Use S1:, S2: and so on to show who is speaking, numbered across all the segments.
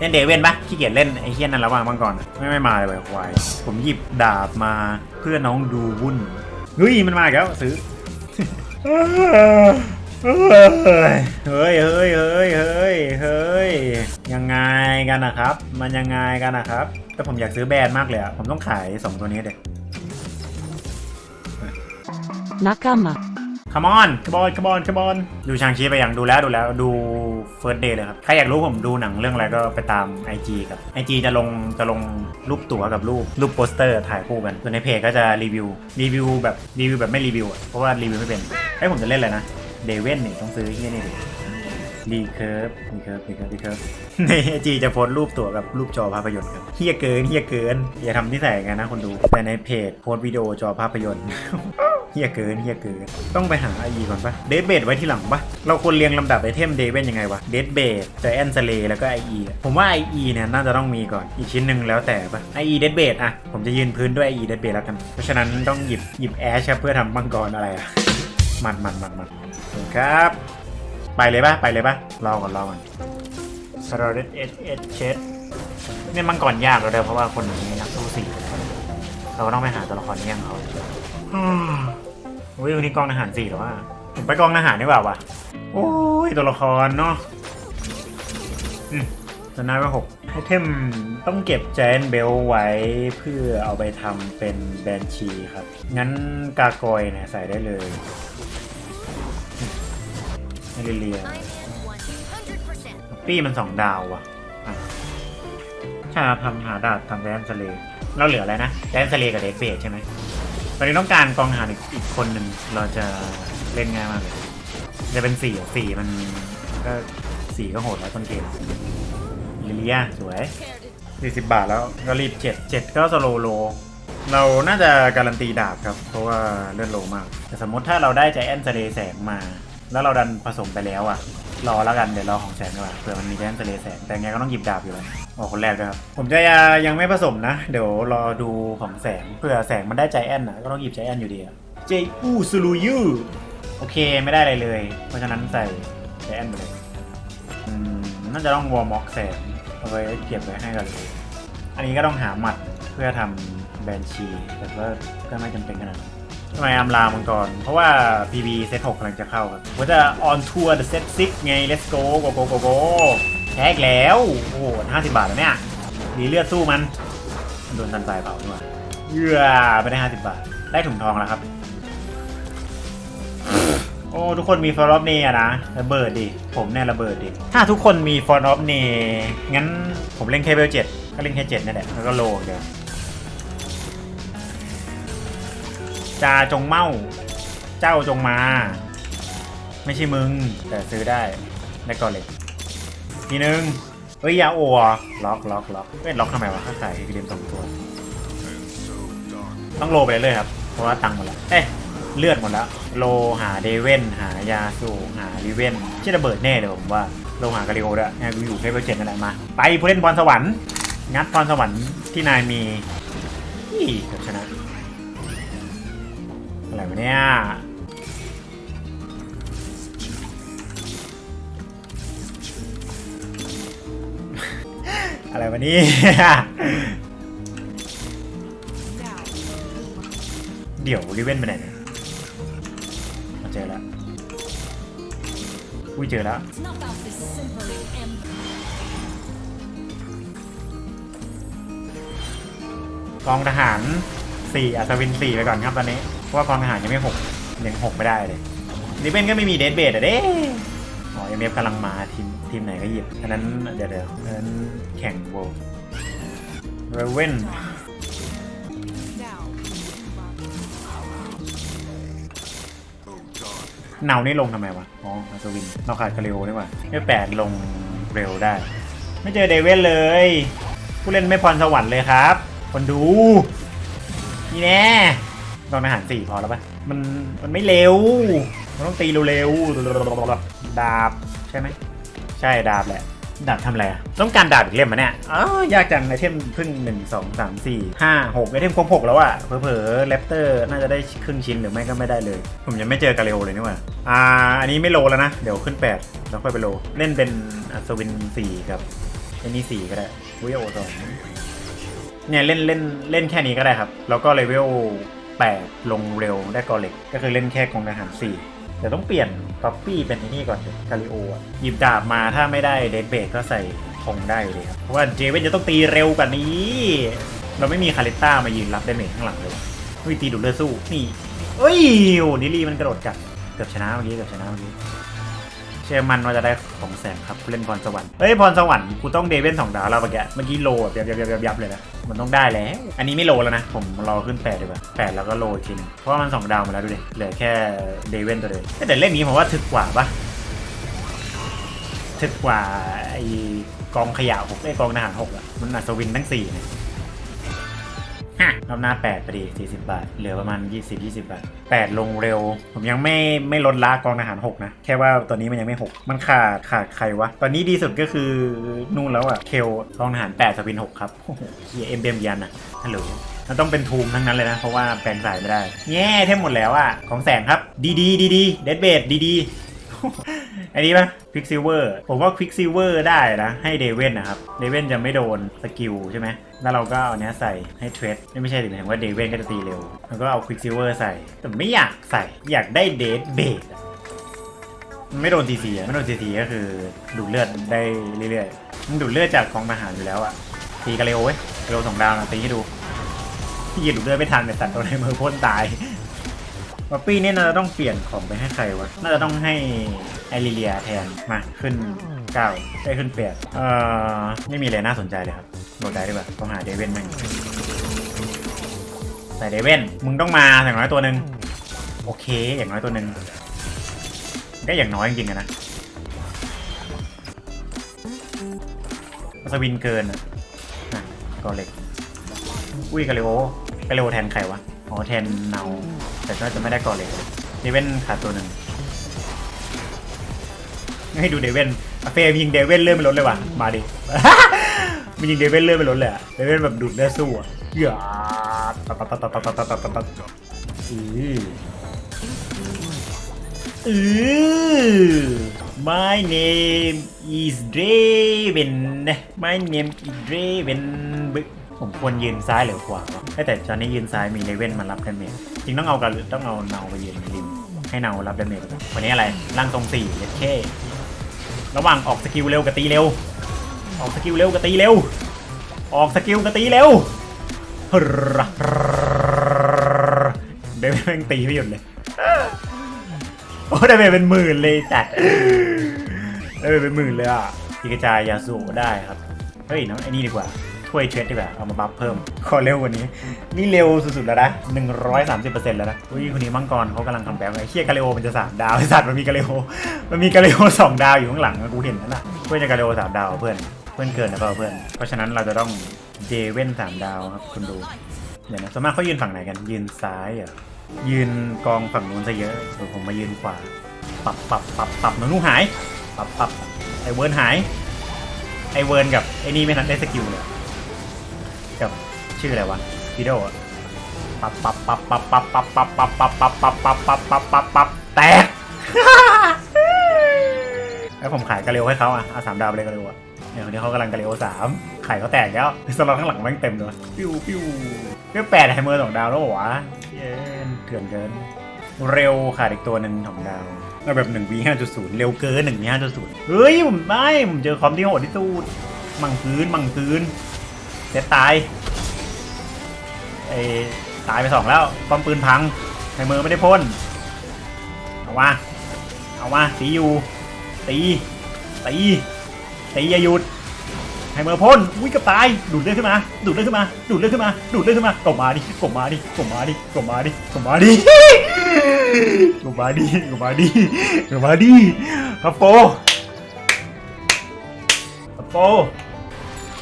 S1: เล่นเดเวนปะขี้เกียจเล่นไอ้เฮี้ยนั่นแล้วว่างบ้างก่อน ไม่ไม่มาเลยควายผมหยิบดาบมาเพื่อน้องดูวุ่นเฮ้ยมันมาแล้วซื้อเฮ้ยเฮ้ยเฮ้ยเฮ้ยเฮ้ยยังไงกันนะครับ มันยังไงกันนะครับ แต่ผมอยากซื้อแบรนด์มากเลยอะผมต้องขายสองตัวนี้เด็ก
S2: Nakama.
S1: คาม อนคบอนคบอนคบอน ดูชางชีไปอย่างดูแล้วดูแล้วดูเฟิร์สเดย์เลยครับ ใครอยากรู้ผมดูหนังเรื่องอะไรก็ไปตาม IG ครับ IG จะลงจะลงรูปตั๋วกับรูปรูปโปสเตอร์ถ่ายคู่กันส่วนในเพจก็จะรีวิวรีวิวแบบรีวิวแบบไม่รีวิวอะเพราะว่ารีวิวไม่เป็นให้ยผมจะเล่นเลยนะเดเว่นนี่ต้องซื้อที่นี่ดิ รีเคิร์ฟรีเคิร์ฟรีเคิร์ฟรีเคิร์ฟในไอจีจะโพสต์รูปตั๋วกับรูปจอภาพยนตร์ครับเฮียเกินเฮียเกิน อย่าทำที่ใส่กันนะคนดู แต่ในเพจโพสต์วิดีโอจอภาพยนตร์เฮียเกินเฮียเกิน ต้องไปหาไอก่อนปะเดทเบดไว้ที่หลังปะเราควรเรียงลำดับไอเทมเดเวนยังไงวะเดทเบดจแอนสเลแล้วก็ไอีผมว่าไอเนี่ยน่าจะต้องมีก่อนอีกชิ้นหนึ่งแล้วแต่ปะไอเดทเบดอะผมจะยืนพื้นด้วยไอเดทเบดแล้วกัน เพราะฉะนั้นต้องหยิบหยิบแอชเพื่อทำมังกรอะไรอะมันมันมันมันครับ ไปเลยปะไปเลยปะรอก่อนรอก่อนสโรเดเอสเอสเชดเนี่ยมังกรยากแล้วเด้อเพราะว่าคนนี้นักสู้สี่เราก็ต้องไปหาตัวละครแย่งเขาอืมอุ้ยวันนี้กองทหารสี่หรอวะผมไปกองทหารดีกว่าวะโอ้ยตัวละครเนาะอืมตัวน้ว่าหกไอเทมต้องเก็บแจนเบลไว้เพื่อเอาไปทำเป็นแบนชีครับ งั้นกากอยเนี่ยใส่ได้เลย เรียปี้มันสองดาวว่ะอะใช่ทำหาดาบทำแดนสเลเราเหลืออะไรนะแดนสเลกับเดฟเบดใช่ไหมตอนนี้ต้องการกองหารอีกอีกคนหนึ่งเราจะเล่นง่ายมากเลย จะเป็นสี่สี่มันก็สี่ก็โหดแล้วต้นเกมลิเลียสวยสี่สิบบาทแล้วก็รีบเจ็ดเจ็ดก็สโลโล เราน่าจะการันตีดาบครับ เพราะว่าเลื่อนโลมาก แต่สมมติถ้าเราได้ใจแอนเซเลแสงมา แล้วเราดันผสมไปแล้วอะรอแล้วกันเดี๋ยวรอของแสงดีกว่าเผื่อมันมีใจแอนเซเลแสงแต่ไงก็ต้องหยิบดาบอยู่แล้วออกคนแรกด้วยครับ ผมจะยังไม่ผสมนะ เดี๋ยวรอดูของแสงเผื่อแสงมันได้ใจแอนนะก็ต้องหยิบใจแอนอยู่ดีอะเจอูซูลูยูโอเคไม่ได้อะไรเลย เพราะฉะนั้นใส่ใจแอนไปเลยอืมน่าจะต้องวอร์ม็อกแสงเอาไว้เก็บไว้ให้กันเลยอันนี้ก็ต้องหาหมัดเพื่อทำแบนชีแต่ว่าก็ไม่จำเป็นขนาดนั้น ทำไมอำลามังกร เพราะว่า PB เซต6กกำลังจะเข้าครับว่าจะ on tour the set 6ไง let's go go go go go แท็กแล้ว โอ้โหห้าสิบบาทแล้วเนี่ยดีเลือดสู้มัน โดนตันสายเผาด้วยเยื่อไปได้ห้าสิบบาท ได้ถุงทองแล้วครับ โอ้ ทุกคนมีฟอร์อฟเนอะนะระเบิดดิ ผมเนี่ยระเบิดดิ ถ้าทุกคนมีฟอร์อฟเนงั้นผมเล่นแค่เบลเจ็ดก็เล่นแค่เจ็ดนั่นแหละแล้วก็โล่เดียว จาจงเมา เจ้าจงมา ไม่ใช่มึง แต่ซื้อได้ได้ก่อนเลยทีนึงเฮ้ยอยาโอวะล็อกล็อกล็อกเว้ยล็อกทำไมวะถ้าขายอีกเดียมสองตัว ต้องโลไปเลยครับ เพราะว่าตังค์หมดแล้ว เอ้ยเลือดหมดแล้ว โลหาเดเว่นหายาสูหาลิเว่นที่ระเบิดแน่เลยผมว่า โลหากาลิโอด้วยงานกูอยู่แค่เบอร์เจ็ดนั่นแหละมา ไปผู้เล่นพรสวรรค์ งัดพรสวรรค์ที่นายมีนี่เกือบชนะ อะไรวะเนี่ยอะไรวะนี่เดี๋ยวริเวนไปไหนเนี่ยมาเจอแล้วอุ้ยเจอแล้วกองทหารสี่อัศวินสี่ไปก่อนครับตอนนี้ เพราะว่ากองทหารยังไม่หกยังหกไม่ได้เลยริเว่นก็ไม่มีเดทเบดอะเด้อ๋อเอ็มเอฟกำลังมาทีมทีมไหนก็หยิบอันนั้นเดี๋ยวเดี๋ยวอันนั้นแข่งโบเรเวนเนานี่ลงทำไมวะ อ๋ออัศวิน เราขาดกาเรโอนี่หว่าไม่แปดลงเร็วได้ ไม่เจอเดเวนเลย ผู้เล่นไม่พรสวรรค์เลยครับ คนดู นี่แน่ ลองอาหารสี่พอแล้วปะมันมันไม่เร็ว มันต้องตีเร็วๆดาบใช่ไหมใช่ดาบแหละ ดาบทำอะไรอะต้องการดาบอีกเล่มมะเนี่ยอ๋อยากจังไอเทมเพิ่งหนึ่งสองสามสี่ห้าหกไอเทมครบหกแล้วอะเผลอๆแรปเตอร์น่าจะได้ครึ่งชิ้นหรือไม่ก็ไม่ได้เลย ผมยังไม่เจอกาเลโอเลยนี่หว่าอ่า อันนี้ไม่โลแล้วนะ เดี๋ยวขึ้นแปดแล้วค่อยไปโล เล่นเป็นอัศวินสี่กับไอ้นี่สี่ก็ได้วิโอสองเนี่ยเล่นเล่นเล่นแค่นี้ก็ได้ครับ แล้วก็เลเวล แปดลงเร็วได้กอเล็ก ก็คือเล่นแค่กองทหารสี่แต่ต้องเปลี่ยนป๊อปปี้เป็นนี่ก่อนกาลิโออะหยิบดาบมาถ้าไม่ได้เดดเบกก็ใส่ธงได้เลยครับ เพราะว่าเจเวนจะต้องตีเร็วกว่านี้ เราไม่มีคาริต้ามายืนรับดาเมจข้างหลังเลยวิตีดูดเลือดสู้นี่เอ้ยโอ้นิลี่มันกระโดดกัดเกือบชนะเมื่อกี้เกือบชนะเมื่อกี้เชื่อมันว่าจะได้ของแสงครับเล่นพรสวรรค์เฮ้ยพรสวรรค์กูต้องเดเวนสองดาวแล้วเมื่อกี้เมื่อกี้โลแบบยับยับยับยับยับเลยนะ มันต้องได้แล้ว อันนี้ไม่โลแล้วนะ ผมรอขึ้นแปดดีกว่าแปดแล้วก็โลอีกทีนึงเพราะว่ามันสองดาวมาแล้วดูดิเหลือแค่เดเวนตัวเดียวแต่เล่นนี้ผมว่าถึกกว่าปะถึกกว่าไอกองขยะหกไอกองทหารหกอะมันอัศวินทั้งสี่เนี่ย ฮะรอบหน้า 8พอดี 40 บาท เหลือประมาณ 20 20 บาท 8 ลงเร็ว ผมยังไม่ไม่ลดละกองทหาร 6 นะ แค่ว่าตอนนี้มันยังไม่ 6 มันขาดขาดใครวะ ตอนนี้ดีสุดก็คือนู่นแล้วอะเคลกองทหาร 8 สปิน 6 ครับโอ้โหเฮียเอ็มเบมยันอะฮัลโหลมันต้องเป็นทูมทั้งนั้นเลยนะ เพราะว่าแปลงสายไม่ได้แง่เทมหมดแล้วอะของแสงครับ ดีดีดีดีเดดเบดดีดี อันนี้ปะควิกซิลเวอร์ผมว่าควิกซิลเวอร์ได้นะ ให้เดเวนนะครับ เดเวนจะไม่โดนสกิลใช่ไหมแล้วเราก็เอาเนี้ยใส่ให้เทรดไม่ใช่ถึงหมายถึงว่าเดเวนก็จะตีเร็ว แล้วก็เอาควิกซิลเวอร์ใส่ แต่ไม่อยากใส่อยากได้เดดเบดมันไม่โดนทีซีอะไม่โดนทีซีก็คือดูดเลือดได้เรื่อยๆมันดูดเลือดจากกองทหารอยู่แล้วอะตีกระเร็วเว้ยกระเร็วสองดาวนะตีให้ดูที่ยืนดูดเลือดไม่ทันแต่สัตว์โดนในมือพ่นตาย ป๊อปปี้นี่น่าจะต้องเปลี่ยนของไปให้ใครวะ น่าจะต้องให้ไอริเลียแทน มาขึ้น9ได้ขึ้นเปียดเอ่อ ไม่มีอะไรน่าสนใจเลยครับโหลดได้ดีกว่าต้องหาเดเวนแม่งใส่เดเวนมึงต้องมาอย่างน้อยตัวหนึ่งโอเค อย่างน้อยตัวหนึ่งก็อย่างน้อยจริงๆนะสวินเกินอะนะกอเล็ก อุ้ยกาเลโอกาเลโอแทนใครวะ อ๋อแทนเนาแต่ก็จะไม่ได้กอเล็กเดเวนขาดตัวหนึ่งให้ดูเดเวนเฟมยิงเดเวนเลื่อนไปลดเลยว่ะมาดิมันยิงเดเวนเลื่อนไปลดเลยอะเดเวนแบบดูดเลือดสู้อะเหี้ยตัดตัดตัดตัดตัดตัดตัดตัดตัดอืออือ My name is Draven My name is Draven ผมควรยืนซ้ายหรือขวาแต่จอนนี้ยืนซ้ายมีเลเว่นมารับดาเมจจริงต้องเอากันต้องเอาเนาไปยืนริมให้เนารับดาเมจวันนี้อะไรร่างทรงสี่เลเค่ระหว่างออกสกิลเร็วกับตีเร็ว ออกสกิลเร็วกับตีเร็ว ออกสกิลกับตีเร็วเดวิดแม่งตีไม่หยุดเลย โอ้ได้ไปเป็นหมื่นเลยจัดได้ไปเป็นหมื่นเลยอะพิกระจายยาสูได้ครับ เฮ้ยน้องไอ้นี่ดีกว่า ถ้วยเทรดดีกว่าเอามาบัฟเพิ่ม ขอเร็วกว่านี้ นี่เร็วสุดๆแล้วนะ130%แล้วนะอุ้ยคนนี้มังกรเขากำลังคัมแบ็กไอ้เคียกาเลโอมันจะสามดาวไอ้สัตว์มันมีกาเลโอมันมีกาเลโอสองดาวอยู่ข้างหลังอะกูเห็นแล้วนะเพื่อนจะกาเลโอสามดาวเพื่อนเพื่อนเกินนะเปล่าเพื่อน เพราะฉะนั้นเราจะต้องเจเว่นสามดาวครับคุณดูเดี๋ยวนะสวนมากเขายืนฝั่งไหนกันยืนซ้ายเหรอยืนกองฝั่งนู้นซะเยอะเดี๋ยวผมมายืนขวาปรับปรับปรับปรับหนูหนูหายปรับปรับไอเวิร์นหายไอเวิร์นกับไอนี่ไม่ทันได้สกิลเลย กับชื่ออะไรวะพีโดะปั๊บปั๊บปั๊บปั๊บปั๊บปั๊บปั๊บปั๊บปั๊บปั๊บปั๊บปั๊บปั๊บปั๊บปับปับแตกแล้วผมขายกระเร็วให้เขาอะเอาสามดาวไปเลยกระเร็วอะเนี่ยคนนี้เขากำลังกระเร็วสามขายเขาแตกแล้วสล็อตข้างหลังแม่งเต็มเลยปิ้วปิ้วเรียกแปดไฮเมอร์สองดาวแล้วหรอวะเย้เถื่อนเกิน เร็วขาดอีกตัวหนึ่งของดาวเอาแบบหนึ่งวีห้าจุดศูนย์เร็วเกินหนึ่งวีห้าจุดศูนย์เฮ้ยผมไม่ผมเจอคอมที่โหดที่สุดมังคืนมังคืน เซตตายไอ้ตายไปสองแล้วป้อมปืนพังในมือไม่ได้พ่นเอาว่าเอาว่าตีอยู่ตีตีตีอย่าหยุดให้มือพ่นอุ้ยกับตายดูดเลือดขึ้นมาดูดเลือดขึ้นมาดูดเลือดขึ้นมาดูดเลือดขึ้นมากบมาดิกบมาดิกบมาดิกบมาดิกบมาดิกบมาดิกบมาดิกบมาดิครับโปครับโป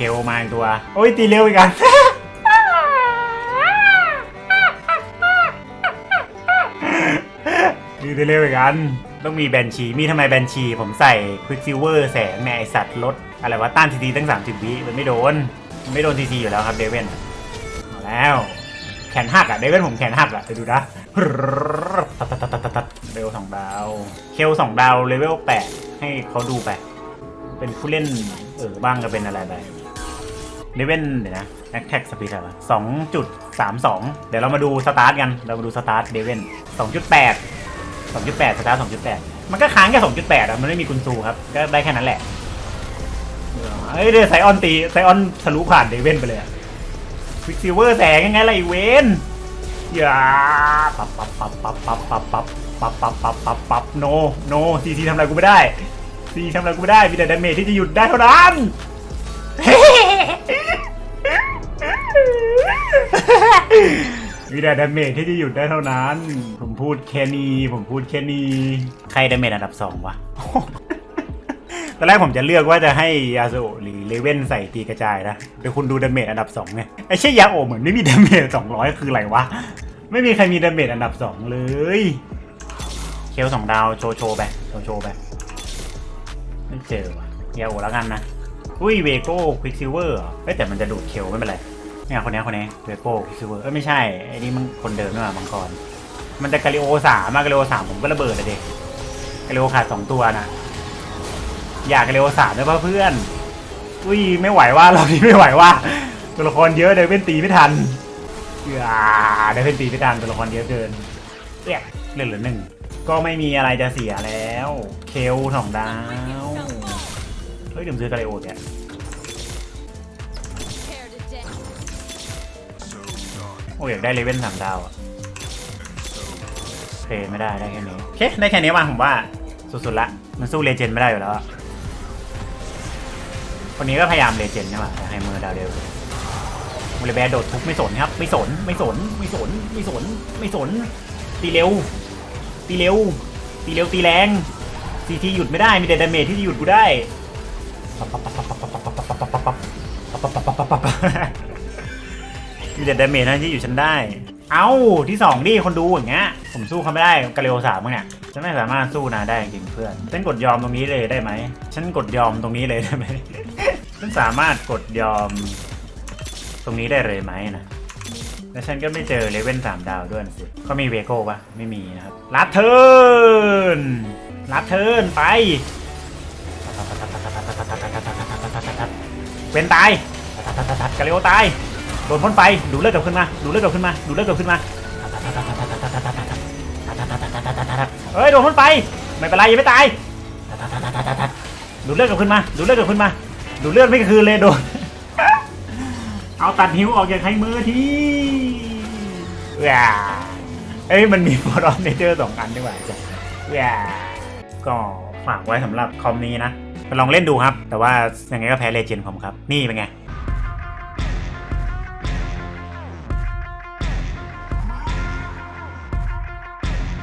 S1: เคลมาอีกตัว โอ้ยตีเร็วอีกอัน ตีเร็วอีกอัน ต้องมีแบนชีมีทำไมแบนชีผมใส่ควิกซิลเวอร์แสงในไอสัตว์ลดอะไรวะต้านทีทีตั้ง 30 วิมันไม่โดน มันไม่โดนทีทีอยู่แล้วครับเดเวนเอาแล้วแขนหักอะเดเวนผมแขนหักอะไปดูนะตัดตัดตัดตัดตัดเร็วสองดาว เคลสองดาวเลเวลแปดให้เขาดูไป เป็นผู้เล่นเออบ้างก็เป็นอะไรไป เลเว่นเดี๋ยวนะแอคแท็กสปีดอะไรสองจุดสามสองเดี๋ยวเรามาดูสตาร์ทกัน เรามาดูสตาร์ทเดเว่นสองจุดแปดสองจุดแปดสตาร์ทสองจุดแปดมันก็ค้างแค่สองจุดแปดอะมันไม่มีกุญซูครับ ก็ได้แค่นั้นแหละ เอ้ยเดี๋ยวไซออนตีไซออนทะลุผ่านเดเว่นไปเลยอะควิกซิเวอร์แสงยังไงล่ะไอเวนอย่าปับปับปับปับปับปับปับปับปับปับปับปับโนโนซีซีทำอะไรกูไม่ได้ซีทำอะไรกูไม่ได้มีแต่ดาเมจที่จะหยุดได้เท่านั้น มีแต่ดาเมจที่จะหยุดได้เท่านั้น ผมพูดแค่นี้ ผมพูดแค่นี้ ใครดาเมจอันดับสองวะ ตอนแรกผมจะเลือกว่าจะให้ยาโซหรือเลเว่นใส่ตีกระจายนะเดี๋ยวคุณดูดาเมจอันดับสองไงไอ้เช่ยยาโอเหมือนไม่มีดาเมจสองร้อยคืออะไรวะ ไม่มีใครมีดาเมจอันดับสองเลย เคลสองดาวโชว์โชว์ไปโชว์โชว์ไปไม่เจอว่ะยาโอแล้วกันนะ อุ้ยเวโก้ควิกซิเวอร์เอ้ยแต่มันจะดูดเคลไม่เป็นไรเนี่ยคนนี้คนนี้เวโก้ควิกซิเวอร์เอ้ยไม่ใช่ไอ้นี่มันคนเดิมนี่หว่ามังกรมันจะกาลิโอสามากาลิโอสามผมก็ระเบิดเลยเด็กกาลิโอขาดสองตัวนะอยากกาลิโอสามได้ป่ะเพื่อนอุ้ยไม่ไหวว่าเราที่ไม่ไหวว่าตัวละครเยอะเดยวเป็นตีไม่ทันอ่าเดยวเป็นตีไม่ทันตัวละครเยอะเกินเอ๊ะเหลือเหลือหนึ่งก็ไม่มีอะไรจะเสียแล้ว เคลสองดาว ฮ้ยเดี๋ยวผมซื้อกาลิโอเนี่ยโอ้ยอยากได้เลเว่นสามดาวอะโอเคไม่ได้ได้แค่นี้โอเคได้แค่นี้ว่ะผมว่าสุดๆละมันสู้เลเจนด์ไม่ได้อยู่แล้วอะคนนี้ก็พยายามเลเจนด์ใช่ป่ะให้มือดาวเร็วมูเลแบร์โดดทุบไม่สนครับ ไม่สนไม่สนไม่สนไม่สนไม่สนตีเร็ว ตีเร็ว ตีเร็วตีแรงซีทีหยุดไม่ได้มีแต่ดาเมจที่จะหยุดกูได้ มีแต่ดาเมจนั้นที่อยู่ฉันได้ เอ้าที่สองดิคนดูอย่างเงี้ย ผมสู้เขาไม่ได้กาเรโอสามเนี่ย ฉันไม่สามารถสู้นาได้จริงเพื่อน ฉันกดยอมตรงนี้เลยได้ไหม ฉันกดยอมตรงนี้เลยได้ไหม ฉันสามารถกดยอม ตรงนี้ได้เลยไหมนะ แล้วฉันก็ไม่เจอเลเว่นสามดาวด้วยสิเขามีเวโก้ปะไม่มีนะครับลัดเทิร์นลัดเทิร์นไป เว้นตายกาเลโอตาย โดนพ่นไฟ ดูเลือดกลับขึ้นมา ดูเลือดกลับขึ้นมา ดูเลือดกลับขึ้นมาเฮ้ยโดนพ่นไฟ ไม่เป็นไรยังไม่ตาย ดูเลือดกลับขึ้นมา ดูเลือดกลับขึ้นมา ดูเลือดไม่คืนเลยโดน เอาตัดหิวออกจากใช้มือทีว้าเอ้ยมันมีฟอร์ดอฟเนเจอร์สองอันด้วยว่ะจ้ะว้าก็ฝากไว้สำหรับคอมนี้นะ ไปลองเล่นดูครับ แต่ว่ายังไงก็แพ้เลเจนด์ผมครับ นี่เป็นไง